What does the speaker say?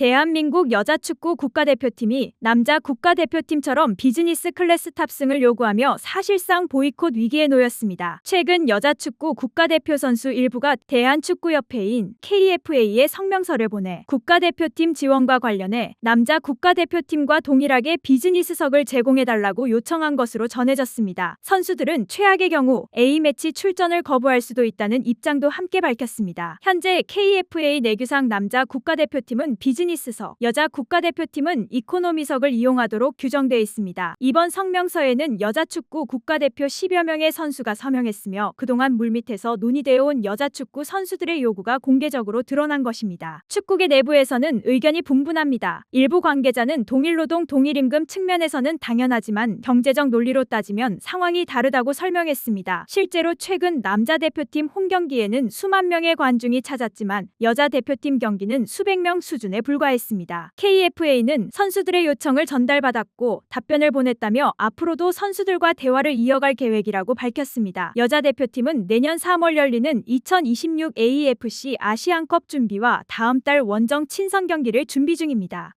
대한민국 여자축구 국가대표팀이 남자 국가대표팀처럼 비즈니스 클래스 탑승을 요구하며 사실상 보이콧 위기에 놓였습니다. 최근 여자축구 국가대표 선수 일부가 대한축구협회인 KFA에 성명서를 보내 국가대표팀 지원과 관련해 남자 국가대표팀과 동일하게 비즈니스석을 제공해달라고 요청한 것으로 전해졌습니다. 선수들은 최악의 경우 A매치 출전을 거부할 수도 있다는 입장도 함께 밝혔습니다. 현재 KFA 내규상 남자 국가대표팀은 비즈니스 석, 여자 국가대표팀은 이코노미석을 이용하도록 규정돼 있습니다. 이번 성명서에는 여자 축구 국가대표 10여 명의 선수가 서명했으며 그동안 물밑에서 논의되어 온 여자 축구 선수들의 요구가 공개적으로 드러난 것입니다. 축구계 내부에서는 의견이 분분합니다. 일부 관계자는 동일노동 동일임금 측면에서는 당연하지만 경제적 논리로 따지면 상황이 다르다고 설명했습니다. 실제로 최근 남자 대표팀 홈 경기에는 수만 명의 관중이 찾았지만 여자 대표팀 경기는 수백 명 수준에 불과했습니다. KFA는 선수들의 요청을 전달받았고 답변을 보냈다며 앞으로도 선수들과 대화를 이어갈 계획이라고 밝혔습니다. 여자 대표팀은 내년 3월 열리는 2026 AFC 아시안컵 준비와 다음 달 원정 친선 경기를 준비 중입니다.